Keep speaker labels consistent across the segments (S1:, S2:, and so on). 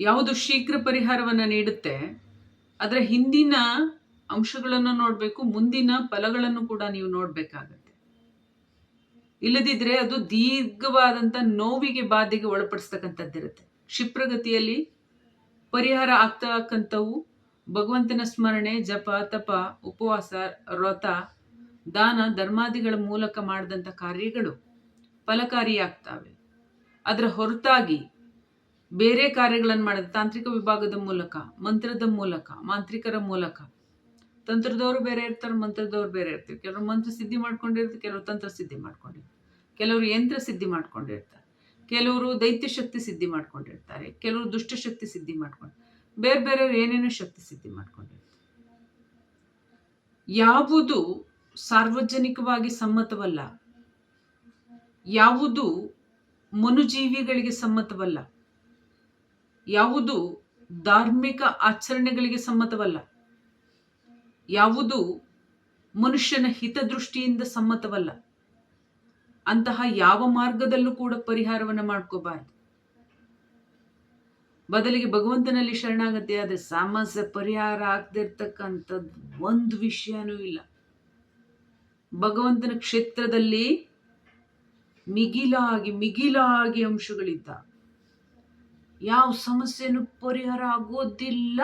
S1: ಯಾವುದು ಶೀಘ್ರ ಪರಿಹಾರವನ್ನು ನೀಡುತ್ತೆ ಅದರ ಹಿಂದಿನ ಅಂಶಗಳನ್ನು ನೋಡಬೇಕು, ಮುಂದಿನ ಫಲಗಳನ್ನು ಕೂಡ ನೀವು ನೋಡಬೇಕಾಗತ್ತೆ. ಇಲ್ಲದಿದ್ರೆ ಅದು ದೀರ್ಘವಾದಂಥ ನೋವಿಗೆ ಬಾಧೆಗೆ ಒಳಪಡಿಸ್ತಕ್ಕಂಥದ್ದಿರುತ್ತೆ ಕ್ಷಿಪ್ರಗತಿಯಲ್ಲಿ ಪರಿಹಾರ ಆಗ್ತಕ್ಕಂಥವು ಭಗವಂತನ ಸ್ಮರಣೆ, ಜಪ, ತಪ, ಉಪವಾಸ, ವ್ರತ, ದಾನ, ಧರ್ಮಾದಿಗಳ ಮೂಲಕ ಮಾಡಿದಂಥ ಕಾರ್ಯಗಳು ಫಲಕಾರಿಯಾಗ್ತವೆ. ಅದರ ಹೊರತಾಗಿ ಬೇರೆ ಕಾರ್ಯಗಳನ್ನು ಮಾಡಿದ ತಾಂತ್ರಿಕ ವಿಭಾಗದ ಮೂಲಕ, ಮಂತ್ರದ ಮೂಲಕ, ಮಾಂತ್ರಿಕರ ಮೂಲಕ. ತಂತ್ರದವರು ಬೇರೆ ಇರ್ತಾರೆ, ಮಂತ್ರದವ್ರು ಬೇರೆ ಇರ್ತಾರೆ. ಕೆಲವರು ಮಂತ್ರ ಸಿದ್ಧಿ ಮಾಡ್ಕೊಂಡಿರ್ತಾರೆ, ಕೆಲವರು ತಂತ್ರ ಸಿದ್ಧಿ ಮಾಡ್ಕೊಂಡಿರ್ತಾರೆ. ಕೆಲವರು ಯಂತ್ರ ಸಿದ್ಧಿ ಮಾಡ್ಕೊಂಡಿರ್ತಾರೆ. ಕೆಲವರು ದೈತ್ಯ ಶಕ್ತಿ ಸಿದ್ಧಿ ಮಾಡ್ಕೊಂಡಿರ್ತಾರೆ. ಕೆಲವರು ದುಷ್ಟಶಕ್ತಿ ಸಿದ್ಧಿ ಮಾಡ್ಕೊಂಡು, ಬೇರೆ ಬೇರೆ ಏನೇನು ಶಕ್ತಿ ಸಿದ್ಧಿ ಮಾಡ್ಕೊಂಡಿರ್ತಾರೆ. ಯಾವುದು ಸಾರ್ವಜನಿಕವಾಗಿ ಸಮ್ಮತವಲ್ಲ? ಯಾವುದು ಮನುಜೀವಿಗಳಿಗೆ ಸಮ್ಮತವಲ್ಲ? ಯಾವುದು ಧಾರ್ಮಿಕ ಆಚರಣೆಗಳಿಗೆ ಸಮ್ಮತವಲ್ಲ. ಯಾವುದು ಮನುಷ್ಯನ ಹಿತದೃಷ್ಟಿಯಿಂದ ಸಮ್ಮತವಲ್ಲ. ಅಂತಹ ಯಾವ ಮಾರ್ಗದಲ್ಲೂ ಕೂಡ ಪರಿಹಾರವನ್ನು ಮಾಡ್ಕೋಬಾರ್ದು. ಬದಲಿಗೆ ಭಗವಂತನಲ್ಲಿ ಶರಣಾಗತಿ ಆದರೆ ಸಮಸ್ಯೆ ಪರಿಹಾರ ಆಗದಿರ್ತಕ್ಕಂಥದ್ದು ಒಂದು ವಿಷಯನೂ ಇಲ್ಲ. ಭಗವಂತನ ಕ್ಷೇತ್ರದಲ್ಲಿ ಮಿಗಿಲಾಗಿ ಮಿಗಿಲಾಗಿ ಅಂಶಗಳಿದ್ದ ಯಾವ ಸಮಸ್ಯೆನೂ ಪರಿಹಾರ ಆಗೋದಿಲ್ಲ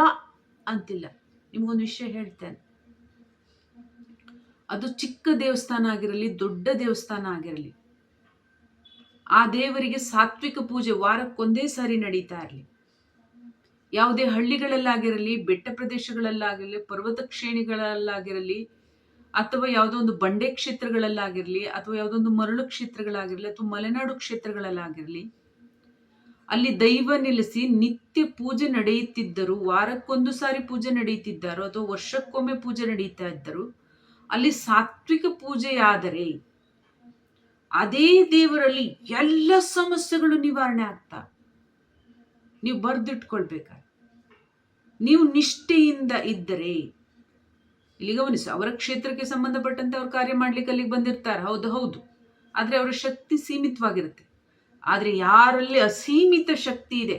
S1: ಅಂತಿಲ್ಲ. ನಿಮಗೊಂದು ವಿಷಯ ಹೇಳ್ತೇನೆ. ಅದು ಚಿಕ್ಕ ದೇವಸ್ಥಾನ ಆಗಿರಲಿ, ದೊಡ್ಡ ದೇವಸ್ಥಾನ ಆಗಿರಲಿ, ಆ ದೇವರಿಗೆ ಸಾತ್ವಿಕ ಪೂಜೆ ವಾರಕ್ಕೊಂದೇ ಸಾರಿ ನಡೀತಾ ಇರಲಿ. ಯಾವುದೇ ಹಳ್ಳಿಗಳಲ್ಲಾಗಿರಲಿ, ಬೆಟ್ಟ ಪ್ರದೇಶಗಳಲ್ಲಾಗಿರಲಿ, ಪರ್ವತ ಶ್ರೇಣಿಗಳಲ್ಲಾಗಿರಲಿ, ಅಥವಾ ಯಾವುದೋ ಒಂದು ಬಂಡೆ ಕ್ಷೇತ್ರಗಳಲ್ಲಾಗಿರಲಿ, ಅಥವಾ ಯಾವುದೋ ಒಂದು ಮರಳು ಕ್ಷೇತ್ರಗಳಾಗಿರಲಿ, ಅಥವಾ ಮಲೆನಾಡು ಕ್ಷೇತ್ರಗಳಲ್ಲಾಗಿರಲಿ ಅಲ್ಲಿ ದೈವ ನೆಲೆಸಿ ನಿತ್ಯ ಪೂಜೆ ನಡೆಯುತ್ತಿದ್ದರು. ವಾರಕ್ಕೊಂದು ಸಾರಿ ಪೂಜೆ ನಡೆಯುತ್ತಿದ್ದರು ಅಥವಾ ವರ್ಷಕ್ಕೊಮ್ಮೆ ಪೂಜೆ ನಡೆಯುತ್ತಾ ಇದ್ದರು ಅಲ್ಲಿ ಸಾತ್ವಿಕ ಪೂಜೆಯಾದರೆ ಅದೇ ದೇವರಲ್ಲಿ ಎಲ್ಲ ಸಮಸ್ಯೆಗಳು ನಿವಾರಣೆ ಆಗ್ತಾ. ನೀವು ಬರೆದಿಟ್ಕೊಳ್ಬೇಕಾದ್ರೆ. ನೀವು ನಿಷ್ಠೆಯಿಂದ ಇದ್ದರೆ, ಇಲ್ಲಿ ಗಮನಿಸು, ಅವರ ಕ್ಷೇತ್ರಕ್ಕೆ ಸಂಬಂಧಪಟ್ಟಂತೆ ಅವ್ರು ಕಾರ್ಯ ಮಾಡ್ಲಿಕ್ಕೆ ಅಲ್ಲಿಗೆ ಬಂದಿರ್ತಾರೆ. ಹೌದು ಹೌದು. ಆದರೆ ಅವರ ಶಕ್ತಿ ಸೀಮಿತವಾಗಿರುತ್ತೆ. ಆದರೆ ಯಾರಲ್ಲಿ ಅಸೀಮಿತ ಶಕ್ತಿ ಇದೆ,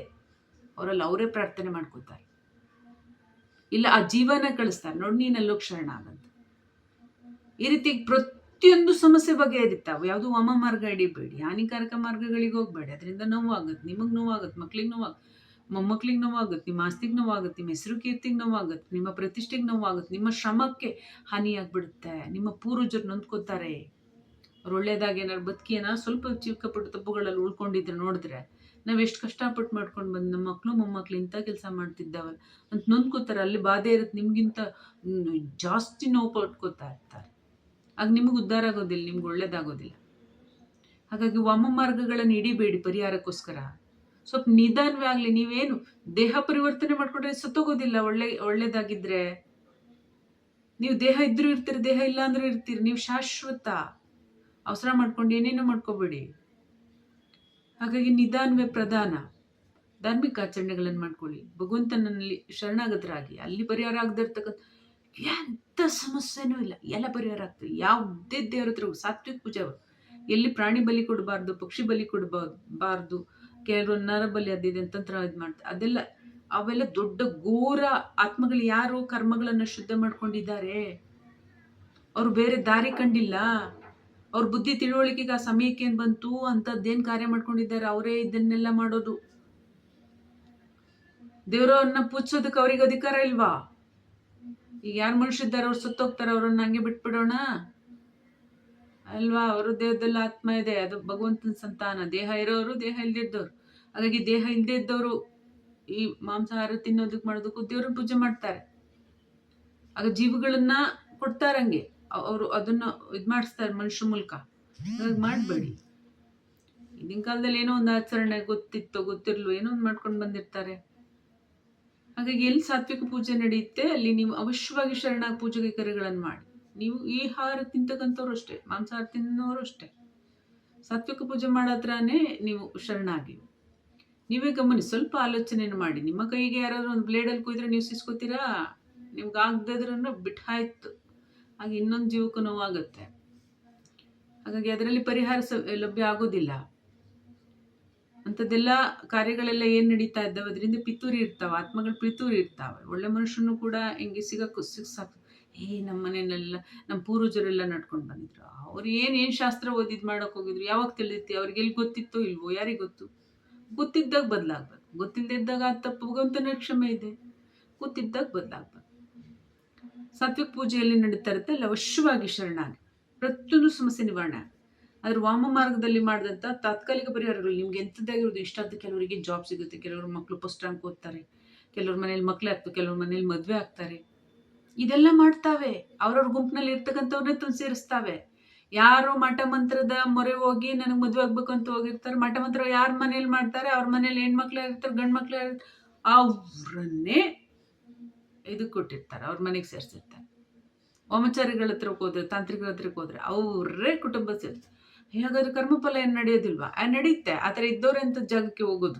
S1: ಅವರಲ್ಲಿ ಅವರೇ ಪ್ರಾರ್ಥನೆ ಮಾಡ್ಕೋತಾರೆ ಇಲ್ಲ, ಆ ಜೀವನ ಕಳಿಸ್ತಾರೆ. ನೋಡಿ ನೀನು ಕ್ಷರಣ ಆಗಂತ. ಈ ರೀತಿ ಪ್ರತಿಯೊಂದು ಸಮಸ್ಯೆ ಬಗೆಹರಿತಾವೆ. ಯಾವುದು ವಾಮ ಮಾರ್ಗ ಹಿಡಿಬೇಡಿ, ಹಾನಿಕಾರಕ ಮಾರ್ಗಗಳಿಗೆ ಹೋಗ್ಬೇಡಿ. ಅದರಿಂದ ನೋವಾಗುತ್ತೆ, ನಿಮಗೆ ನೋವಾಗುತ್ತೆ, ಮಕ್ಳಿಗೆ ನೋವಾಗುತ್ತೆ, ಮೊಮ್ಮಕ್ಳಿಗೆ ನೋವಾಗುತ್ತೆ, ನಿಮ್ಮ ಆಸ್ತಿಗೆ ನೋವಾಗುತ್ತೆ, ನಿಮ್ಮ ಹೆಸರು ಕೀರ್ತಿಗೆ ನೋವಾಗುತ್ತೆ, ನಿಮ್ಮ ಪ್ರತಿಷ್ಠೆಗೆ ನೋವಾಗುತ್ತೆ, ನಿಮ್ಮ ಶ್ರಮಕ್ಕೆ ಹಾನಿಯಾಗ್ಬಿಡುತ್ತೆ. ನಿಮ್ಮ ಪೂರ್ವಜರು ನೊಂದ್ಕೋತಾರೆ ಅವ್ರು ಒಳ್ಳೇದಾಗಿ ಏನಾದ್ರು ಬದುಕಿಯನ್ನ ಸ್ವಲ್ಪ ಚಿಕ್ಕ ಪುಟ್ಟ ತಪ್ಪುಗಳಲ್ಲಿ ಉಳ್ಕೊಂಡಿದ್ರೆ ನೋಡಿದ್ರೆ ನಾವು ಎಷ್ಟು ಕಷ್ಟಪಟ್ಟು ಮಾಡ್ಕೊಂಡು ಬಂದು ನಮ್ಮ ಮಕ್ಕಳು ಮೊಮ್ಮಕ್ಳು ಇಂಥ ಕೆಲಸ ಮಾಡ್ತಿದ್ದಾವಲ್ಲ ಅಂತ ನೊಂದ್ಕೋತಾರೆ. ಅಲ್ಲಿ ಬಾಧೆ ಇರುತ್ತೆ. ನಿಮಗಿಂತ ಜಾಸ್ತಿ ನೋವು ಪಟ್ಕೋತಾ ಇರ್ತಾರೆ. ಆಗ ನಿಮಗೆ ಉದ್ಧಾರ ಆಗೋದಿಲ್ಲ, ನಿಮ್ಗೆ ಒಳ್ಳೇದಾಗೋದಿಲ್ಲ. ಹಾಗಾಗಿ ವಾಮ ಮಾರ್ಗಗಳನ್ನು ಹಿಡಿಬೇಡಿ ಪರಿಹಾರಕ್ಕೋಸ್ಕರ. ಸ್ವಲ್ಪ ನಿಧಾನವೇ ಆಗಲಿ. ನೀವೇನು ದೇಹ ಪರಿವರ್ತನೆ ಮಾಡ್ಕೊಂಡ್ರೆ ಸತ್ತೋಗೋದಿಲ್ಲ. ಒಳ್ಳೆ, ಒಳ್ಳೇದಾಗಿದ್ರೆ. ನೀವು ದೇಹ ಇದ್ರೂ ಇರ್ತೀರಿ, ದೇಹ ಇಲ್ಲ ಅಂದ್ರೂ ಇರ್ತೀರಿ. ನೀವು ಶಾಶ್ವತ. ಅವಸರ ಮಾಡ್ಕೊಂಡು ಏನೇನೋ ಮಾಡ್ಕೋಬೇಡಿ. ಹಾಗಾಗಿ ನಿಧಾನವೇ ಪ್ರಧಾನ. ಧಾರ್ಮಿಕ ಆಚರಣೆಗಳನ್ನು ಮಾಡ್ಕೊಳ್ಳಿ. ಭಗವಂತನಲ್ಲಿ ಶರಣಾಗತರಾಗಿ, ಅಲ್ಲಿ ಪರಿಹಾರ ಆಗದಿರ್ತಕ್ಕಂಥ ಎಂಥ ಸಮಸ್ಯೆನೂ ಇಲ್ಲ. ಎಲ್ಲ ಪರಿಹಾರ ಆಗ್ತದೆ. ಯಾವುದೇ ದೇವರ ಹತ್ರ ಸಾತ್ವಿಕ ಪೂಜೆ. ಎಲ್ಲಿ ಪ್ರಾಣಿ ಬಲಿ ಕೊಡಬಾರ್ದು, ಪಕ್ಷಿ ಬಲಿ ಕೊಡಬಾರ್ದು, ಕೆಲವರು ನರಬಲಿ ಅದಿದೆ ಅಂತಂತ್ರ ಇದು ಮಾಡ್ತಾರೆ ಅದೆಲ್ಲ ಅವೆಲ್ಲ ದೊಡ್ಡ ಘೋರ ಆತ್ಮಗಳು ಯಾರು ಕರ್ಮಗಳನ್ನು ಶುದ್ಧ ಮಾಡ್ಕೊಂಡಿದ್ದಾರೆ? ಅವರು ಬೇರೆ ದಾರಿ ಕಂಡಿಲ್ಲ. ಅವ್ರ ಬುದ್ಧಿ ತಿಳುವಳಿಕೆಗೆ ಆ ಸಮಯಕ್ಕೆ ಏನು ಬಂತು ಅಂಥದ್ದೇನು ಕಾರ್ಯ ಮಾಡ್ಕೊಂಡಿದ್ದಾರೆ ಅವರೇ ಇದನ್ನೆಲ್ಲ ಮಾಡೋದು. ದೇವರವ್ರನ್ನ ಪೂಜಿಸೋದಕ್ಕೆ ಅವ್ರಿಗೆ ಅಧಿಕಾರ ಇಲ್ವಾ? ಈಗ ಯಾರು ಮನುಷ್ಯದ್ದಾರೆ ಅವ್ರು ಸುತ್ತೋಗ್ತಾರೆ, ಅವ್ರನ್ನ ಹಂಗೆ ಬಿಟ್ಬಿಡೋಣ? ಅಲ್ವಾ? ಅವರು ದೇಹದಲ್ಲಿ ಆತ್ಮ ಇದೆ, ಅದು ಭಗವಂತನ ಸಂತಾನ. ದೇಹ ಇರೋರು ದೇಹ ಇಲ್ದಿದ್ದವ್ರು ಹಾಗಾಗಿ ದೇಹ ಇಲ್ಲದೆ ಇದ್ದವರು ಈ ಮಾಂಸಾಹಾರ ತಿನ್ನೋದಕ್ಕೆ ಮಾಡೋದಕ್ಕೂ ದೇವ್ರನ್ನ ಪೂಜೆ ಮಾಡ್ತಾರೆ. ಆಗ ಜೀವಗಳನ್ನ ಕೊಡ್ತಾರಂಗೆ. ಅವರು ಅದನ್ನ ಇದು ಮಾಡಿಸ್ತಾರೆ ಮನುಷ್ಯ ಮೂಲಕ. ಹಾಗಾಗಿ ಮಾಡಬೇಡಿ. ಈಗಿನ ಕಾಲದಲ್ಲಿ ಏನೋ ಒಂದು ಆಚರಣೆ ಗೊತ್ತಿತ್ತೋ ಗೊತ್ತಿರ್ಲು ಏನೋ ಒಂದು ಮಾಡ್ಕೊಂಡು ಬಂದಿರ್ತಾರೆ. ಹಾಗಾಗಿ ಎಲ್ಲಿ ಸಾತ್ವಿಕ ಪೂಜೆ ನಡೆಯುತ್ತೆ ಅಲ್ಲಿ ನೀವು ಅವಶ್ಯವಾಗಿ ಶರಣಾಗ ಪೂಜೆಗೆ ಕರೆಗಳನ್ನು ಮಾಡಿ. ನೀವು ಈ ಆಹಾರ ತಿಂತಕ್ಕಂಥವ್ರು ಅಷ್ಟೇ, ಮಾಂಸಾಹಾರ ತಿನ್ನೋರು ಅಷ್ಟೇ. ಸಾತ್ವಿಕ ಪೂಜೆ ಮಾಡತ್ರಾನೇ ನೀವು ಶರಣಾಗಿ ನೀವೇ ಗಮನಿಸಿ, ಸ್ವಲ್ಪ ಆಲೋಚನೆಯನ್ನು ಮಾಡಿ. ನಿಮ್ಮ ಕೈಗೆ ಯಾರಾದರೂ ಒಂದು ಬ್ಲೇಡಲ್ಲಿ ಕುಯ್ದ್ರೆ ನೀವು ಸಿಸ್ಕೋತೀರಾ? ನಿಮ್ಗೆ ಆಗದಿದ್ರೂ ಬಿಟ್ಟಾಯ್ತು ಹಾಗೆ ಇನ್ನೊಂದು ಜೀವಕ್ಕೂ ನೋವಾಗುತ್ತೆ. ಹಾಗಾಗಿ ಅದರಲ್ಲಿ ಪರಿಹಾರ ಲಭ್ಯ ಆಗೋದಿಲ್ಲ. ಅಂಥದ್ದೆಲ್ಲ ಕಾರ್ಯಗಳೆಲ್ಲ ಏನು ನಡೀತಾ ಇದ್ದಾವೆ? ಅದರಿಂದ ಪಿತೂರಿ ಇರ್ತಾವೆ, ಆತ್ಮಗಳು ಪಿತೂರಿ ಇರ್ತಾವೆ. ಒಳ್ಳೆ ಮನುಷ್ಯನು ಕೂಡ ಹಿಂಗೆ ಸಿಗಕ್ಕೆ ಸಾಕು. ಏ, ನಮ್ಮ ಮನೆಯಲ್ಲೆಲ್ಲ, ನಮ್ಮ ಪೂರ್ವಜರೆಲ್ಲ ನಡ್ಕೊಂಡು ಬಂದಿದ್ರು. ಅವ್ರು ಏನು ಏನು ಶಾಸ್ತ್ರ ಓದಿದ್ ಮಾಡೋಕೆ ಹೋಗಿದ್ರು? ಯಾವಾಗ ತಿಳಿದಿತ್ತು? ಅವ್ರಿಗೆ ಎಲ್ಲಿ ಗೊತ್ತಿತ್ತೋ ಇಲ್ವೋ? ಯಾರಿಗೆ ಗೊತ್ತು? ಗೊತ್ತಿದ್ದಾಗ ಬದಲಾಗ್ಬೇಕು. ಗೊತ್ತಿಲ್ಲದಿದ್ದಾಗ ಆ ತಪ್ಪುಗಂತ ಕ್ಷಮೆ ಇದೆ. ಗೊತ್ತಿದ್ದಾಗ ಬದಲಾಗ್ಬೇಕು. ಸಾತ್ವಿಕ ಪೂಜೆಯಲ್ಲಿ ನಡೀತಾ ಇರುತ್ತೆ ಅಲ್ಲಿ ಅವಶ್ಯವಾಗಿ ಶರಣಾಗಿ. ಪ್ರತಿಯೊಂದು ಸಮಸ್ಯೆ ನಿವಾರಣೆ. ಆದ್ರೆ ವಾಮ ಮಾರ್ಗದಲ್ಲಿ ಮಾಡಿದಂಥ ತಾತ್ಕಾಲಿಕ ಪರಿಹಾರಗಳು ನಿಮ್ಗೆ ಎಂಥದ್ದಾಗಿರೋದು ಇಷ್ಟ ಅಂತ ಕೆಲವರಿಗೆ ಜಾಬ್ ಸಿಗುತ್ತೆ, ಕೆಲವರು ಮಕ್ಕಳು ಫಸ್ಟ್ ರ್ಯಾಂಕ್ ಓದ್ತಾರೆ, ಕೆಲವ್ರ ಮನೇಲಿ ಮಕ್ಳು ಆಗ್ತವೆ ಕೆಲವ್ರ ಮನೇಲಿ ಮದುವೆ ಆಗ್ತಾರೆ. ಇದೆಲ್ಲ ಮಾಡ್ತಾವೆ. ಅವ್ರವ್ರ ಗುಂಪಿನಲ್ಲಿ ಇರ್ತಕ್ಕಂಥವ್ರನ್ನೇ ತಂದು ಸೇರಿಸ್ತಾವೆ. ಯಾರು ಮಠ ಮಂತ್ರದ ಮೊರೆ ಹೋಗಿ ನನಗೆ ಮದುವೆ ಆಗ್ಬೇಕು ಅಂತ ಹೋಗಿರ್ತಾರೆ. ಮಠ ಮಂತ್ರ ಯಾರ ಮನೇಲಿ ಮಾಡ್ತಾರೆ? ಅವ್ರ ಮನೇಲಿ ಹೆಣ್ಮಕ್ಳು ಇರ್ತಾರೆ ಗಂಡು ಮಕ್ಳು ಅವ್ರನ್ನೇ ಇದು ಕೊಟ್ಟಿರ್ತಾರೆ, ಅವ್ರ ಮನೆಗೆ ಸೇರಿಸಿರ್ತಾರೆ. ವಾಮಚಾರಿಗಳ ಹತ್ರಕ್ಕೆ ಹೋದ್ರೆ, ತಾಂತ್ರಿಕರ ಹತ್ರಕ್ಕೆ ಹೋದ್ರೆ ಅವರೇ ಕುಟುಂಬ ಸೇರ್ತಾರೆ ಹಾಗಾದ್ರೆ ಕರ್ಮಫಲ ಏನು ನಡೆಯೋದಿಲ್ವಾ? ನಡೆಯುತ್ತೆ ಆ ಥರ ಅಂತ ಜಾಗಕ್ಕೆ ಹೋಗೋದು.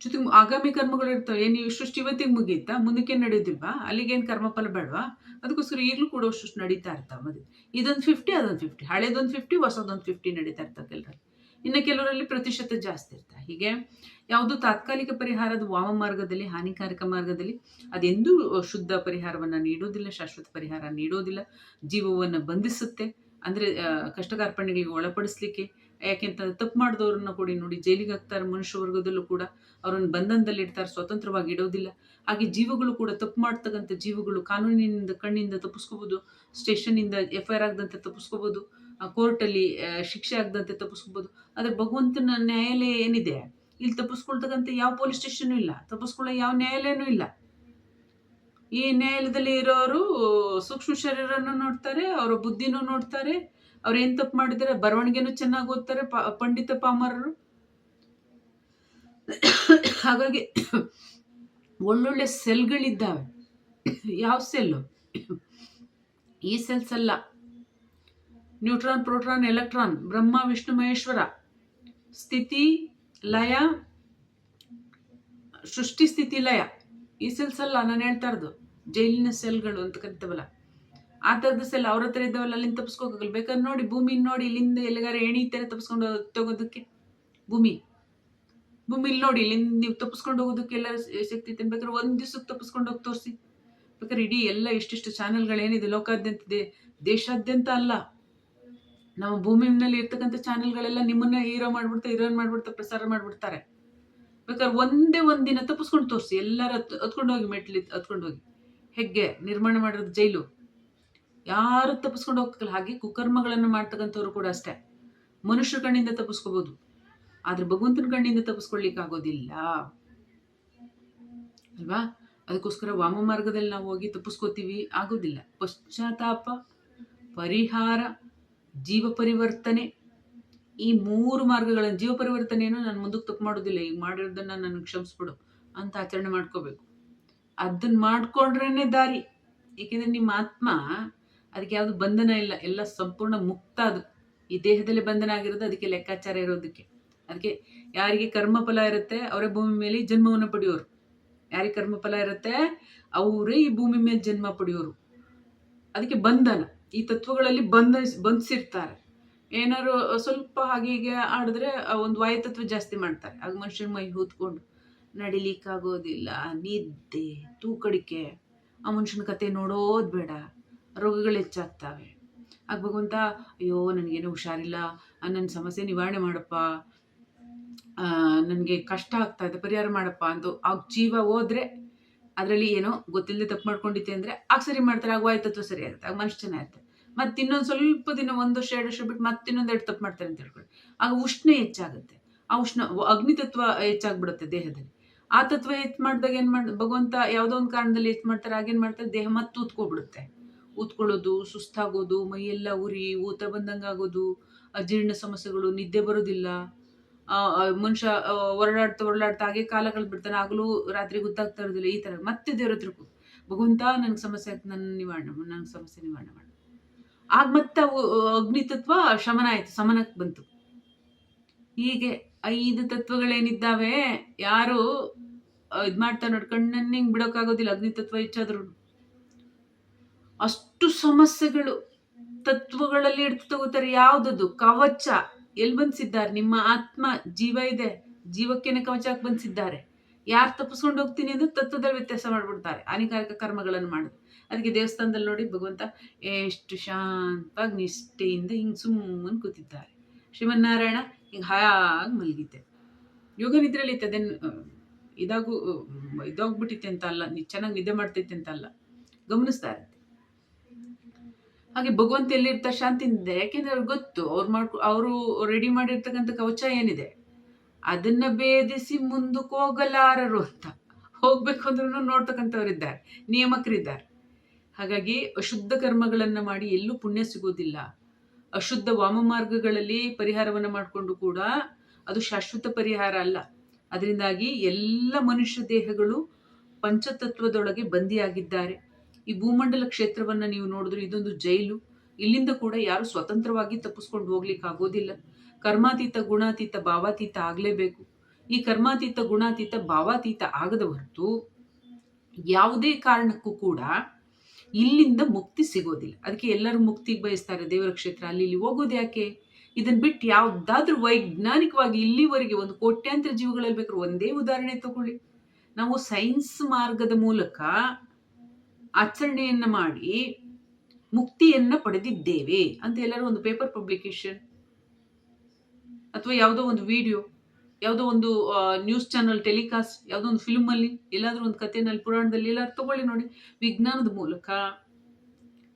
S1: ಜೊತೆಗೆ ಆಗಾಮಿ ಕರ್ಮಗಳು ಇರ್ತವೆ, ಏನು ಸೃಷ್ಟಿ ಇವತ್ತಿಗೆ ಮುಗೀತಾ? ಮುಂದಕ್ಕೆ ನಡೆಯೋದಿಲ್ವಾ? ಅಲ್ಲಿಗೇನು ಕರ್ಮಫಲ ಬೇಡವಾ? ಅದಕ್ಕೋಸ್ಕರ ಈಗಲೂ ಕೂಡ ಅಷ್ಟು ನಡೀತಾ ಇರ್ತಾವೆ ಮದುವೆ. ಇದೊಂದು ಫಿಫ್ಟಿ ಅದೊಂದು ಫಿಫ್ಟಿ ಹಳೇದೊಂದು ಫಿಫ್ಟಿ ಹೊಸದೊಂದು ಫಿಫ್ಟಿ ನಡೀತಾ ಇರ್ತಾವೆ ಕೆಲವರಲ್ಲಿ ಇನ್ನು ಕೆಲವರಲ್ಲಿ ಪ್ರತಿಶತ ಜಾಸ್ತಿ ಇರ್ತಾ. ಹೀಗೆ ಯಾವುದು ತಾತ್ಕಾಲಿಕ ಪರಿಹಾರದ ವಾಮ ಮಾರ್ಗದಲ್ಲಿ, ಹಾನಿಕಾರಕ ಮಾರ್ಗದಲ್ಲಿ ಅದೆಂದೂ ಶುದ್ಧ ಪರಿಹಾರವನ್ನು ನೀಡೋದಿಲ್ಲ, ಶಾಶ್ವತ ಪರಿಹಾರ ನೀಡೋದಿಲ್ಲ. ಜೀವವನ್ನು ಬಂಧಿಸುತ್ತೆ. ಅಂದರೆ ಕಷ್ಟ ಕಾರ್ಪಣ್ಯಗಳಿಗೆ ಒಳಪಡಿಸ್ಲಿಕ್ಕೆ ಯಾಕೆಂತಂದ್ರೆ ತಪ್ಪು ಮಾಡಿದವ್ರನ್ನ ಕೂಡ ನೋಡಿ ಜೈಲಿಗೆ ಹಾಕ್ತಾರೆ ಮನುಷ್ಯ ವರ್ಗದಲ್ಲೂ ಕೂಡ ಅವರನ್ನು ಬಂಧನದಲ್ಲಿ ಇಡ್ತಾರೆ, ಸ್ವತಂತ್ರವಾಗಿ ಇಡೋದಿಲ್ಲ. ಹಾಗೆ ಜೀವಗಳು ಕೂಡ ತಪ್ಪು ಮಾಡ್ತಕ್ಕಂಥ ಜೀವಗಳು ಕಾನೂನಿನಿಂದ ಕಣ್ಣಿಂದ ತಪ್ಪಿಸ್ಕೋಬೋದು, ಸ್ಟೇಷನ್ನಿಂದ ಎಫ್ ಐ ಆರ್ ಆಗದಂತೆ ತಪ್ಪಿಸ್ಕೋಬೋದು ಕೋರ್ಟಲ್ಲಿ ಶಿಕ್ಷೆ ಆಗದಂತೆ ತಪ್ಪಿಸ್ಕೊಬೋದು. ಆದರೆ ಭಗವಂತನ ನ್ಯಾಯಾಲಯ ಏನಿದೆ? ಇಲ್ಲಿ ತಪ್ಪಿಸ್ಕೊಳ್ತಕ್ಕಂಥ ಯಾವ ಪೊಲೀಸ್ ಸ್ಟೇಷನೂ ಇಲ್ಲ. ತಪ್ಪಿಸ್ಕೊಳ್ಳೋ ಯಾವ ನ್ಯಾಯಾಲಯನೂ ಇಲ್ಲ. ಈ ನ್ಯಾಯಾಲಯದಲ್ಲಿ ಇರೋರು ಸೂಕ್ಷ್ಮ ಶರೀರನ್ನು ನೋಡ್ತಾರೆ, ಅವರ ಬುದ್ಧಿನೂ ನೋಡ್ತಾರೆ, ಅವ್ರು ಏನು ತಪ್ಪು ಮಾಡಿದ್ದಾರೆ, ಬರವಣಿಗೆನೂ ಚೆನ್ನಾಗಿ ಓದ್ತಾರೆ ಪಂಡಿತ ಪಾಮರರು. ಹಾಗಾಗಿ ಒಳ್ಳೊಳ್ಳೆ ಸೆಲ್ಗಳಿದ್ದಾವೆ. ಯಾವ ಸೆಲ್ಲು? ಈ ಸೆಲ್ಸ್ ಅಲ್ಲ neutron, proton, electron, Brahma, Vishnu, Maheshwara. ಸ್ಥಿತಿ, ಲಯ, ಸೃಷ್ಟಿ, ಸ್ಥಿತಿ, ಲಯ. ಈ ಸೆಲ್ಸ್ ಅಲ್ಲ ನಾನು ಹೇಳ್ತಾ ಇರೋದು. ಜೈಲಿನ ಸೆಲ್ಗಳು ಅಂತ ಕರಿತವಲ್ಲ. ಆ ಥರದ ಸೆಲ್ ಅವ್ರ ಹತ್ರ ಇದ್ದವಲ್ಲ, ಅಲ್ಲಿಂದ ತಪ್ಪಿಸ್ಕೋಗಲ್ಲ ಬೇಕಾದ್ರೆ ನೋಡಿ ಭೂಮಿ ನೋಡಿ, ಇಲ್ಲಿಂದ ಎಲ್ಲಿಗಾರ ಎಣಿತಾರೆ ತಪ್ಪಿಸ್ಕೊಂಡು ತಗೋದಕ್ಕೆ. ಭೂಮಿ. ಭೂಮಿ ಇಲ್ಲಿ ನೋಡಿ, ಇಲ್ಲಿಂದ ನೀವು ತಪ್ಪಿಸ್ಕೊಂಡು ಹೋಗೋದಕ್ಕೆ ಎಲ್ಲ ಶಕ್ತಿ ಬೇಕಾದ್ರೆ ಒಂದು ದಿವ್ಸಕ್ಕೆ ತಪ್ಪಿಸ್ಕೊಂಡು ಹೋಗಿ ತೋರಿಸಿ. ಬೇಕಾದ್ರೆ ಇಡೀ ಎಲ್ಲ ಇಷ್ಟಿಷ್ಟು ಚಾನೆಲ್ಗಳೇನಿದೆ ಲೋಕಾದ್ಯಂತ ಇದೆ, ದೇಶಾದ್ಯಂತ ಅಲ್ಲ. ನಮ್ಮ ಮೇಲೆ ಇರ್ತಕ್ಕಂಥ ಚಾನೆಲ್ಗಳೆಲ್ಲ ನಿಮ್ಮನ್ನ ಹೀರೋ ಮಾಡ್ಬಿಡ್ತಾ ಹೀರೋನ್ ಮಾಡ್ಬಿಡ್ತಾ, ಪ್ರಸಾರ ಮಾಡ್ಬಿಡ್ತಾರೆ. ಬೇಕಾದ್ರೆ ಒಂದೇ ಒಂದಿನ ತಪ್ಪಿಸ್ಕೊಂಡು ತೋರಿಸಿ, ಎಲ್ಲರೂ ಹತ್ಕೊಂಡು ಹೋಗಿ ಮೆಟ್ಲಿ ಹತ್ಕೊಂಡು ಹೋಗಿ ಹೆಗ್ಗೆ, ನಿರ್ಮಾಣ ಮಾಡಿರೋದು ಜೈಲು. ಯಾರು ತಪ್ಪಿಸ್ಕೊಂಡು ಹೋಗ್ತಿಲ್ಲ, ಹಾಗೆ ಕುಕರ್ಮಗಳನ್ನು ಮಾಡ್ತಕ್ಕಂಥವ್ರು ಕೂಡ ಅಷ್ಟೇ. ಮನುಷ್ಯರ ಕಣ್ಣಿಂದ ತಪ್ಪಿಸ್ಕೋಬೋದು. ಆದ್ರೆ ಭಗವಂತನ ಕಣ್ಣಿಂದ ತಪ್ಪಿಸ್ಕೊಳ್ಲಿಕ್ಕೆ ಆಗೋದಿಲ್ಲ. ಅಲ್ವಾ? ಅದಕ್ಕೋಸ್ಕರ ವಾಮ ಮಾರ್ಗದಲ್ಲಿ ನಾವು ಹೋಗಿ ತಪ್ಪಿಸ್ಕೋತೀವಿ, ಆಗೋದಿಲ್ಲ. ಪಶ್ಚಾತ್ತಾಪ, ಪರಿಹಾರ. ಜೀವ ಪರಿವರ್ತನೆ ಈ ಮೂರು ಮಾರ್ಗಗಳ ಜೀವ ಪರಿವರ್ತನೆಯನ್ನು ನಾನು ಮುಂದಕ್ಕೆ ತಪ್ಪು ಮಾಡೋದಿಲ್ಲ ಈಗ ಮಾಡಿರೋದನ್ನ ನನಗೆ ಕ್ಷಮಿಸ್ಬಿಡು ಅಂತ ಆಚರಣೆ ಮಾಡ್ಕೋಬೇಕು. ಅದನ್ನ ಮಾಡ್ಕೊಂಡ್ರೇನೆ ದಾರಿ. ಏಕೆಂದ್ರೆ ನಿಮ್ಮ ಆತ್ಮ ಅದಕ್ಕೆ ಯಾವುದು ಬಂಧನ ಇಲ್ಲ. ಎಲ್ಲ ಸಂಪೂರ್ಣ ಮುಕ್ತ ಅದು. ಈ ದೇಹದಲ್ಲಿ ಬಂಧನ ಆಗಿರೋದು ಅದಕ್ಕೆ ಲೆಕ್ಕಾಚಾರ ಇರೋದಕ್ಕೆ. ಅದಕ್ಕೆ ಯಾರಿಗೆ ಕರ್ಮಫಲ ಇರುತ್ತೆ, ಅವರೇ ಭೂಮಿ ಮೇಲೆ ಜನ್ಮವನ್ನು ಪಡೆಯೋರು. ಯಾರಿಗೆ ಕರ್ಮಫಲ ಇರುತ್ತೆ, ಅವರೇ ಈ ಭೂಮಿ ಮೇಲೆ ಜನ್ಮ ಪಡೆಯೋರು. ಅದಕ್ಕೆ ಬಂಧನ. ಈ ತತ್ವಗಳಲ್ಲಿ ಬಂಧ ಬಂಧಿಸಿರ್ತಾರೆ ಏನಾದ್ರು ಸ್ವಲ್ಪ ಹಾಗೆ ಹೀಗೆ ಆಡಿದ್ರೆ ಒಂದು ವಾಯುತತ್ವ ಜಾಸ್ತಿ ಮಾಡ್ತಾರೆ. ಆಗ ಮನುಷ್ಯನ ಮೈ ಹೂತ್ಕೊಂಡು, ನಡಿಲಿಕ್ಕಾಗೋದಿಲ್ಲ, ನಿದ್ದೆ, ತೂಕಡಿಕೆ, ಆ ಮನುಷ್ಯನ ಕತೆ ನೋಡೋದು ಬೇಡ, ರೋಗಗಳು ಹೆಚ್ಚಾಗ್ತವೆ. ಆಗ ಭಗವಂತ, ಅಯ್ಯೋ, ನನಗೇನು ಹುಷಾರಿಲ್ಲ ನನ್ನ ಸಮಸ್ಯೆ ನಿವಾರಣೆ ಮಾಡಪ್ಪ ನನಗೆ ಕಷ್ಟ ಆಗ್ತಾ ಇದೆ, ಪರಿಹಾರ ಮಾಡಪ್ಪ ಅಂತ ಆಗ ಜೀವ ಹೋದ್ರೆ ಅದರಲ್ಲಿ ಏನೋ ಗೊತ್ತಿಲ್ಲದೆ ತಪ್ಪು ಮಾಡ್ಕೊಂಡಿದ್ದೆ ಅಂದರೆ, ಆಗ ಸರಿ ಮಾಡ್ತಾರೆ, ಆಗ ವಾಯುತತ್ವ ಸರಿ ಆಗುತ್ತೆ, ಆಗ ಮನುಷ್ಯ ಚೆನ್ನಾಗಿರುತ್ತೆ ಮತ್ತೆ ಇನ್ನೊಂದು ಸ್ವಲ್ಪ ದಿನ, ಒಂದು ವರ್ಷ, ಎರಡು ವರ್ಷ ಬಿಟ್ಟು ಮತ್ತೆ ಇನ್ನೊಂದು ಎರಡು ತಪ್ಪು ಮಾಡ್ತಾರೆ ಅಂತ ಹೇಳ್ಕೊಳ್ಳಿ. ಆಗ ಉಷ್ಣ ಹೆಚ್ಚಾಗುತ್ತೆ. ಆ ಉಷ್ಣ ಅಗ್ನಿ ತತ್ವ ಹೆಚ್ಚಾಗ್ಬಿಡುತ್ತೆ ದೇಹದಲ್ಲಿ. ಆ ತತ್ವ ಹೆಚ್ಚು ಮಾಡಿದಾಗ ಏನು ಮಾಡಿ, ಭಗವಂತ ಯಾವುದೋ ಒಂದು ಕಾರಣದಲ್ಲಿ ಹೆಚ್ಚು ಮಾಡ್ತಾರೆ ಆಗೇನು ಮಾಡ್ತಾರೆ, ದೇಹ ಮತ್ತೆ ಉತ್ಕೊಬಿಡುತ್ತೆ ಉತ್ಕೊಳ್ಳೋದು ಸುಸ್ತಾಗೋದು, ಮೈಯೆಲ್ಲ ಉರಿ, ಊತ ಬಂದಂಗೆ ಆಗೋದು ಅಜೀರ್ಣ ಸಮಸ್ಯೆಗಳು, ನಿದ್ದೆ ಬರೋದಿಲ್ಲ. ಮನುಷ್ಯ ಓಡಾಡ್ತಾ ಓಡಾಡ್ತಾ ಹಾಗೆ ಕಾಲಗಳು ಬಿಡ್ತಾನೆ. ಆಗಲೂ ರಾತ್ರಿ ಗೊತ್ತಾಗ್ತಾ ಇರೋದಿಲ್ಲ ಈ ಥರ. ಮತ್ತೆ ದೇವ್ರ ಹತ್ರ ಭಗವಂತ, ನನಗೆ ಸಮಸ್ಯೆ ಆಗ್ತದೆ ನನ್ನ ನಿವಾರಣೆ ನನಗೆ ಸಮಸ್ಯೆ ನಿವಾರಣೆ ಮಾಡಿ. ಆಗ ಮತ್ತೆ ಅಗ್ನಿ ತತ್ವ ಶಮನ ಆಯಿತು. ಸಮನಕ್ಕೆ ಬಂತು. ಹೀಗೆ ಐದು ತತ್ವಗಳೇನಿದ್ದಾವೆ, ಯಾರು ಇದು ಮಾಡ್ತಾ ನೋಡ್ಕೊಂಡು ಕಣ್ಣನ್ನ ಹಿಂಗೆ ಬಿಡೋಕ್ಕಾಗೋದಿಲ್ಲ ಅಗ್ನಿ ತತ್ವ ಹೆಚ್ಚಾದ್ರು. ಅಷ್ಟು ಸಮಸ್ಯೆಗಳು ತತ್ವಗಳಲ್ಲಿ ಇಡ್ತು ತಗೋತಾರೆ. ಯಾವ್ದದು? ಕವಚ. ಎಲ್ಲಿ ಬಂದಿಸಿದ್ದಾರೆ? ನಿಮ್ಮ ಆತ್ಮ ಜೀವ ಇದೆ. ಜೀವಕ್ಕೇನೆ ಕವಚಕ್ಕೆ ಬಂದಿಸಿದ್ದಾರೆ. ಯಾರು ತಪ್ಪಿಸ್ಕೊಂಡು ಹೋಗ್ತೀನಿ ಅಂದ್ರೆ ತತ್ವದಲ್ಲಿ ವ್ಯತ್ಯಾಸ ಮಾಡ್ಬಿಡ್ತಾರೆ. ಹಾನಿಕಾರಕ ಕರ್ಮಗಳನ್ನು ಮಾಡೋದು. ಅದಕ್ಕೆ ದೇವಸ್ಥಾನದಲ್ಲಿ ನೋಡಿ ಭಗವಂತ ಎಷ್ಟು ಶಾಂತವಾಗಿ ನಿಷ್ಠೆಯಿಂದ ಹಿಂಗೆ ಸುಮ್ಮನೆ ಕೂತಿದ್ದಾರೆ. ಶ್ರೀಮನ್ನಾರಾಯಣ ಹಿಂಗೆ ಹಾಗೆ ಮಲಗಿದ್ದೆ. ಯೋಗ ನಿದ್ರೆಯಲ್ಲಿ ಅದೇನು ಇದಾಗು ಇದಾಗ್ಬಿಟ್ಟಿತ್ತೆ ಅಂತ ಅಲ್ಲ ಚೆನ್ನಾಗಿ ನಿದ್ದೆ ಮಾಡ್ತೈತೆ ಅಂತ ಅಲ್ಲ. ಗಮನಿಸ್ತಾ ಇರುತ್ತೆ. ಹಾಗೆ ಭಗವಂತ ಎಲ್ಲಿರ್ತಾರೆ ಶಾಂತಿಯಿಂದ ಯಾಕೆಂದ್ರೆ ಅವ್ರಿಗೆ ಗೊತ್ತು, ಅವ್ರು ಮಾಡ್ಕೊ, ಅವರು ರೆಡಿ ಮಾಡಿರ್ತಕ್ಕಂಥ ಕವಚ ಏನಿದೆ? ಅದನ್ನ ಭೇದಿಸಿ ಮುಂದಕ್ಕೆ ಹೋಗಲಾರರು ಅಂತ. ಹೋಗ್ಬೇಕು ಅಂದ್ರೂ ನೋಡ್ತಕ್ಕಂಥವ್ರಿದ್ದಾರೆ, ನಿಯಮಕರಿದ್ದಾರೆ. ಹಾಗಾಗಿ ಅಶುದ್ಧ ಕರ್ಮಗಳನ್ನು ಮಾಡಿ ಎಲ್ಲೂ ಪುಣ್ಯ ಸಿಗೋದಿಲ್ಲ. ಅಶುದ್ಧ ವಾಮ ಮಾರ್ಗಗಳಲ್ಲಿ ಪರಿಹಾರವನ್ನು ಮಾಡಿಕೊಂಡು ಕೂಡ ಅದು ಶಾಶ್ವತ ಪರಿಹಾರ ಅಲ್ಲ. ಅದರಿಂದಾಗಿ ಎಲ್ಲ ಮನುಷ್ಯ ದೇಹಗಳು ಪಂಚತತ್ವದೊಳಗೆ ಬಂದಿಯಾಗಿದ್ದಾರೆ. ಈ ಭೂಮಂಡಲ ಕ್ಷೇತ್ರವನ್ನು ನೀವು ನೋಡಿದ್ರೆ ಇದೊಂದು ಜೈಲು. ಇಲ್ಲಿಂದ ಕೂಡ ಯಾರು ಸ್ವತಂತ್ರವಾಗಿ ತಪ್ಪಿಸ್ಕೊಂಡು ಹೋಗ್ಲಿಕ್ಕೆ ಆಗೋದಿಲ್ಲ. ಕರ್ಮಾತೀತ, ಗುಣಾತೀತ, ಭಾವಾತೀತ ಆಗಲೇಬೇಕು. ಈ ಕರ್ಮಾತೀತ, ಗುಣಾತೀತ, ಭಾವಾತೀತ ಆಗದ ಹೊರತು ಯಾವುದೇ ಕಾರಣಕ್ಕೂ ಕೂಡ ಇಲ್ಲಿಂದ ಮುಕ್ತಿ ಸಿಗೋದಿಲ್ಲ. ಅದಕ್ಕೆ ಎಲ್ಲರೂ ಮುಕ್ತಿಗೆ ಬಯಸ್ತಾರೆ ದೇವರ ಕ್ಷೇತ್ರ. ಅಲ್ಲಿ ಇಲ್ಲಿ ಹೋಗೋದು ಯಾಕೆ? ಇದನ್ನ ಬಿಟ್ಟು ಯಾವ್ದಾದ್ರೂ ವೈಜ್ಞಾನಿಕವಾಗಿ ಇಲ್ಲಿವರೆಗೆ ಒಂದು ಕೋಟ್ಯಾಂತರ ಜೀವಗಳಲ್ಲಿ ಬೇಕಾದ್ರೆ ಒಂದೇ ಉದಾಹರಣೆ ತಗೊಳ್ಳಿ. ನಾವು ಸೈನ್ಸ್ ಮಾರ್ಗದ ಮೂಲಕ ಆಚರಣೆಯನ್ನ ಮಾಡಿ ಮುಕ್ತಿಯನ್ನ ಪಡೆದಿದ್ದೇವೆ ಅಂತ ಎಲ್ಲರೂ ಒಂದು ಪೇಪರ್ ಪಬ್ಲಿಕೇಶನ್ ಅಥವಾ ಯಾವುದೋ ಒಂದು ವಿಡಿಯೋ, ಯಾವುದೋ ಒಂದು ನ್ಯೂಸ್ ಚಾನಲ್ ಟೆಲಿಕಾಸ್ಟ್, ಯಾವುದೋ ಒಂದು ಫಿಲ್ಮಲ್ಲಿ ಎಲ್ಲಾದರೂ ಒಂದು ಕಥೆನಲ್ಲಿ, ಪುರಾಣದಲ್ಲಿ ಎಲ್ಲರೂ ತಗೊಳ್ಳಿ ನೋಡಿ. ವಿಜ್ಞಾನದ ಮೂಲಕ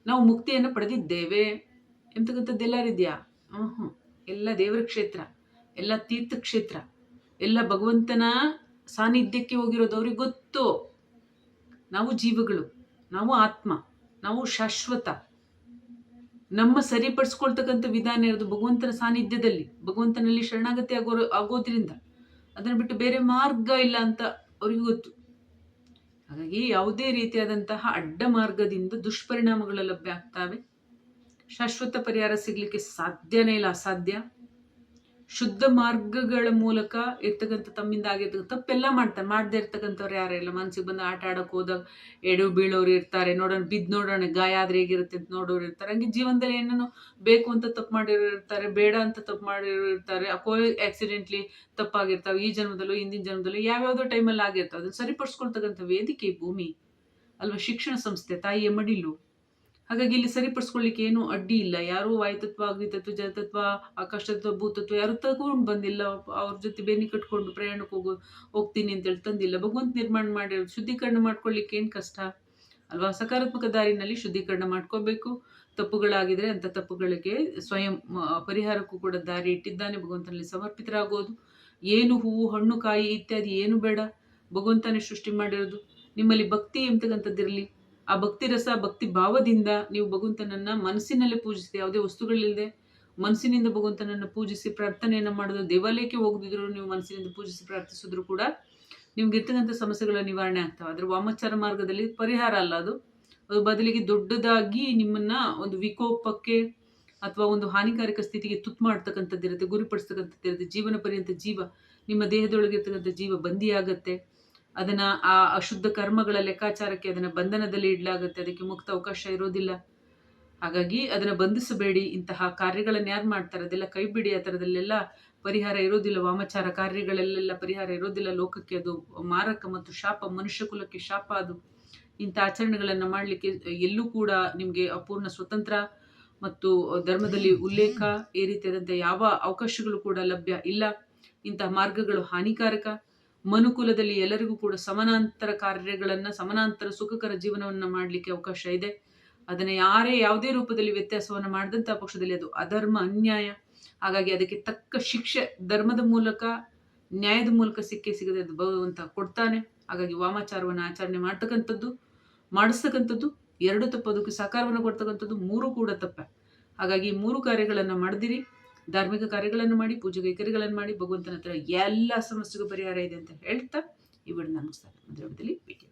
S1: ನಾವು ಮುಕ್ತಿಯನ್ನು ಪಡೆದಿದ್ದೇವೆ. ಎಂತಕ್ಕಂಥದ್ದು ಎಲ್ಲರಿದೆಯಾ? ಹ್ಞೂ ಎಲ್ಲ ದೇವರ ಕ್ಷೇತ್ರ, ಎಲ್ಲ ತೀರ್ಥ ಕ್ಷೇತ್ರ ಎಲ್ಲ ಭಗವಂತನ ಸಾನ್ನಿಧ್ಯಕ್ಕೆ ಹೋಗಿರೋದು ಅವ್ರಿಗೆ ಗೊತ್ತು. ನಾವು ಜೀವಗಳು. ನಾವು ಆತ್ಮ, ನಾವು ಶಾಶ್ವತ. ನಮ್ಮ ಸರಿಪಡಿಸ್ಕೊಳ್ತಕ್ಕಂಥ ವಿಧಾನ ಇರೋದು ಭಗವಂತನ ಸಾನ್ನಿಧ್ಯದಲ್ಲಿ. ಭಗವಂತನಲ್ಲಿ ಶರಣಾಗತಿ ಆಗೋ, ಆಗೋದ್ರಿಂದ. ಅದನ್ನು ಬಿಟ್ಟು ಬೇರೆ ಮಾರ್ಗ ಇಲ್ಲ ಅಂತ ಅವ್ರಿಗೆ ಗೊತ್ತು. ಹಾಗಾಗಿ ಯಾವುದೇ ರೀತಿಯಾದಂತಹ ಅಡ್ಡ ಮಾರ್ಗದಿಂದ ದುಷ್ಪರಿಣಾಮಗಳು ಲಭ್ಯ ಆಗ್ತವೆ. ಶಾಶ್ವತ ಪರಿಹಾರ ಸಿಗಲಿಕ್ಕೆ ಸಾಧ್ಯನೇ ಇಲ್ಲ, ಅಸಾಧ್ಯ. ಶುದ್ಧ ಮಾರ್ಗಗಳ ಮೂಲಕ ಇರ್ತಕ್ಕಂಥ ತಮ್ಮಿಂದ ಆಗಿರ್ತಕ್ಕಂಥ ತಪ್ಪೆಲ್ಲ ಮಾಡ್ತಾರೆ, ಮಾಡದೇ ಇರ್ತಕ್ಕಂಥವ್ರು ಯಾರಿಲ್ಲ ಮನ್ಸಿಗೆ ಬಂದು ಆಟ ಆಡೋಕೆ ಹೋದಾಗ ಎಡು ಬೀಳೋರು ಇರ್ತಾರೆ. ನೋಡೋಣ, ಬಿದ್ದು ನೋಡೋಣ, ಗಾಯ ಆದ್ರೆ ಹೇಗಿರುತ್ತೆ ಅಂತ ನೋಡೋರು ಇರ್ತಾರೆ. ಹಂಗೆ ಜೀವನದಲ್ಲಿ ಏನೇನು ಬೇಕು ಅಂತ ತಪ್ಪು ಮಾಡಿರೋ ಇರ್ತಾರೆ, ಬೇಡ ಅಂತ ತಪ್ಪು ಮಾಡಿರೋ ಇರ್ತಾರೆ. ಅಕೋ ಆಕ್ಸಿಡೆಂಟ್ಲಿ ತಪ್ಪಾಗಿರ್ತಾವೆ. ಈ ಜನ್ಮದಲ್ಲೂ, ಹಿಂದಿನ ಜನ್ಮದಲ್ಲೂ, ಯಾವ್ಯಾವುದೋ ಟೈಮಲ್ಲಿ ಆಗಿರ್ತಾವೆ. ಅದನ್ನು ಸರಿಪಡಿಸ್ಕೊಳ್ತಕ್ಕಂಥ ವೇದಿಕೆ ಭೂಮಿ. ಅಲ್ವಾ? ಶಿಕ್ಷಣ ಸಂಸ್ಥೆ, ತಾಯಿಯ ಮಡಿಲು. ಹಾಗಾಗಿ ಇಲ್ಲಿ ಸರಿಪಡಿಸ್ಕೊಳ್ಳಿಕ್ಕೆ ಏನು ಅಡ್ಡಿ ಇಲ್ಲ. ಯಾರು ವಾಯುತತ್ವ, ಅಗ್ನಿತತ್ವ, ಜಲತತ್ವ, ಆಕಾಶತತ್ವ, ಭೂತತ್ವ ಯಾರು ತಗೊಂಡು ಬಂದಿಲ್ಲ. ಅವ್ರ ಜೊತೆ ಬೇನಿ ಕಟ್ಕೊಂಡು ಪ್ರಯಾಣಕ್ಕೆ ಹೋಗೋ, ಹೋಗ್ತೀನಿ ಅಂತೇಳಿ ತಂದಿಲ್ಲ. ಭಗವಂತ ನಿರ್ಮಾಣ ಮಾಡಿರೋದು ಶುದ್ಧೀಕರಣ ಮಾಡ್ಕೊಳ್ಳಿಕ್ಕೆ ಏನು ಕಷ್ಟ? ಅಲ್ವಾ? ಸಕಾರಾತ್ಮಕ ದಾರಿನಲ್ಲಿ ಶುದ್ಧೀಕರಣ ಮಾಡ್ಕೋಬೇಕು. ತಪ್ಪುಗಳಾಗಿದ್ರೆ ಅಂತ ತಪ್ಪುಗಳಿಗೆ ಸ್ವಯಂ ಪರಿಹಾರಕ್ಕೂ ಕೂಡ ದಾರಿ ಇಟ್ಟಿದ್ದಾನೆ. ಭಗವಂತನಲ್ಲಿ ಸಮರ್ಪಿತರಾಗೋದು. ಏನು ಹೂವು, ಹಣ್ಣು, ಕಾಯಿ ಇತ್ಯಾದಿ ಏನು ಬೇಡ. ಭಗವಂತನೇ ಸೃಷ್ಟಿ ಮಾಡಿರೋದು. ನಿಮ್ಮಲ್ಲಿ ಭಕ್ತಿ ಎಂತಕ್ಕಂಥದ್ದಿರಲಿ? ಆ ಭಕ್ತಿ ರಸ, ಭಕ್ತಿ ಭಾವದಿಂದ ನೀವು ಭಗವಂತನನ್ನ ಮನಸ್ಸಿನಲ್ಲೇ ಪೂಜಿಸಿ ಯಾವುದೇ ವಸ್ತುಗಳಿಲ್ಲದೆ ಮನಸ್ಸಿನಿಂದ ಭಗವಂತನನ್ನ ಪೂಜಿಸಿ ಪ್ರಾರ್ಥನೆಯನ್ನ ಮಾಡೋದು, ದೇವಾಲಯಕ್ಕೆ ಹೋಗದಿದ್ರು ನೀವು ಮನಸ್ಸಿನಿಂದ ಪೂಜಿಸಿ ಪ್ರಾರ್ಥಿಸಿದ್ರು ಕೂಡ ನಿಮ್ಗೆ ಇರ್ತಕ್ಕಂಥ ಸಮಸ್ಯೆಗಳ ನಿವಾರಣೆ ಆಗ್ತಾವೆ. ಆದ್ರೆ ವಾಮಾಚಾರ ಮಾರ್ಗದಲ್ಲಿ ಪರಿಹಾರ ಅಲ್ಲ ಅದು. ಅದು ಬದಲಿಗೆ ದೊಡ್ಡದಾಗಿ ನಿಮ್ಮನ್ನ ಒಂದು ವಿಕೋಪಕ್ಕೆ ಅಥವಾ ಒಂದು ಹಾನಿಕಾರಕ ಸ್ಥಿತಿಗೆ ತುತ್ತು ಮಾಡ್ತಕ್ಕಂಥದ್ದಿರುತ್ತೆ, ಗುರಿಪಡಿಸ್ತಕ್ಕಂಥದ್ದಿರುತ್ತೆ. ಜೀವನ ಪರ್ಯಂತ ಜೀವ ನಿಮ್ಮ ದೇಹದೊಳಗೆ ಇರ್ತಕ್ಕಂಥ ಜೀವ ಬಂದಿಯಾಗತ್ತೆ. ಅದನ್ನ ಆ ಅಶುದ್ಧ ಕರ್ಮಗಳ ಲೆಕ್ಕಾಚಾರಕ್ಕೆ ಅದನ್ನ ಬಂಧನದಲ್ಲಿ ಇಡಲಾಗುತ್ತೆ. ಅದಕ್ಕೆ ಮುಕ್ತ ಅವಕಾಶ ಇರೋದಿಲ್ಲ. ಹಾಗಾಗಿ ಅದನ್ನ ಬಂಧಿಸಬೇಡಿ. ಇಂತಹ ಕಾರ್ಯಗಳನ್ನ ಯಾರು ಮಾಡ್ತಾರೆ? ಅದೆಲ್ಲ ಕೈ ಬಿಡಿ. ಆ ಥರದಲ್ಲೆಲ್ಲ ಪರಿಹಾರ ಇರೋದಿಲ್ಲ. ವಾಮಚಾರ ಕಾರ್ಯಗಳಲ್ಲೆಲ್ಲ ಪರಿಹಾರ ಇರೋದಿಲ್ಲ ಲೋಕಕ್ಕೆ. ಅದು ಮಾರಕ ಮತ್ತು ಶಾಪ, ಮನುಷ್ಯ ಕುಲಕ್ಕೆ ಶಾಪ ಅದು. ಇಂಥ ಆಚರಣೆಗಳನ್ನು ಮಾಡಲಿಕ್ಕೆ ಎಲ್ಲೂ ಕೂಡ ನಿಮಗೆ ಅಪೂರ್ಣ ಸ್ವತಂತ್ರ ಮತ್ತು ಧರ್ಮದಲ್ಲಿ ಉಲ್ಲೇಖ ಈ ರೀತಿಯಾದಂಥ ಯಾವ ಅವಕಾಶಗಳು ಕೂಡ ಲಭ್ಯ ಇಲ್ಲ. ಇಂತಹ ಮಾರ್ಗಗಳು ಹಾನಿಕಾರಕ. ಮನುಕುಲದಲ್ಲಿ ಎಲ್ಲರಿಗೂ ಕೂಡ ಸಮಾನಾಂತರ ಕಾರ್ಯಗಳನ್ನು, ಸಮಾನಾಂತರ ಸುಖಕರ ಜೀವನವನ್ನು ಮಾಡಲಿಕ್ಕೆ ಅವಕಾಶ ಇದೆ. ಅದನ್ನು ಯಾರೇ ಯಾವುದೇ ರೂಪದಲ್ಲಿ ವ್ಯತ್ಯಾಸವನ್ನು ಮಾಡಿದಂಥ ಪಕ್ಷದಲ್ಲಿ ಅದು ಅಧರ್ಮ, ಅನ್ಯಾಯ. ಹಾಗಾಗಿ ಅದಕ್ಕೆ ತಕ್ಕ ಶಿಕ್ಷೆ ಧರ್ಮದ ಮೂಲಕ, ನ್ಯಾಯದ ಮೂಲಕ ಸಿಕ್ಕೇ ಸಿಗದೆ ಅದು ಭಗವಂತ ಕೊಡ್ತಾನೆ. ಹಾಗಾಗಿ ವಾಮಾಚಾರವನ್ನು ಆಚರಣೆ ಮಾಡ್ತಕ್ಕಂಥದ್ದು, ಮಾಡಿಸ್ತಕ್ಕಂಥದ್ದು, ಎರಡು ತಪ್ಪು, ಅದಕ್ಕೆ ಸಹಕಾರವನ್ನು ಕೊಡ್ತಕ್ಕಂಥದ್ದು ಮೂರು ಕೂಡ ತಪ್ಪ. ಹಾಗಾಗಿ ಮೂರು ಕಾರ್ಯಗಳನ್ನು ಮಾಡಿದಿರಿ. ಧಾರ್ಮಿಕ ಕಾರ್ಯಗಳನ್ನು ಮಾಡಿ, ಪೂಜೆ ಕೈಕರ್ಯಗಳನ್ನು ಮಾಡಿ ಭಗವಂತನ ಹತ್ರ ಎಲ್ಲ ಸಮಸ್ಯೆಗೂ ಪರಿಹಾರ ಇದೆ ಅಂತ ಹೇಳ್ತಾ ಈ ವಿಡಿಯೋನ ಮುಗಿಸ್ತಾರೆ ಮುಂದಿನ ಭೇಟಿ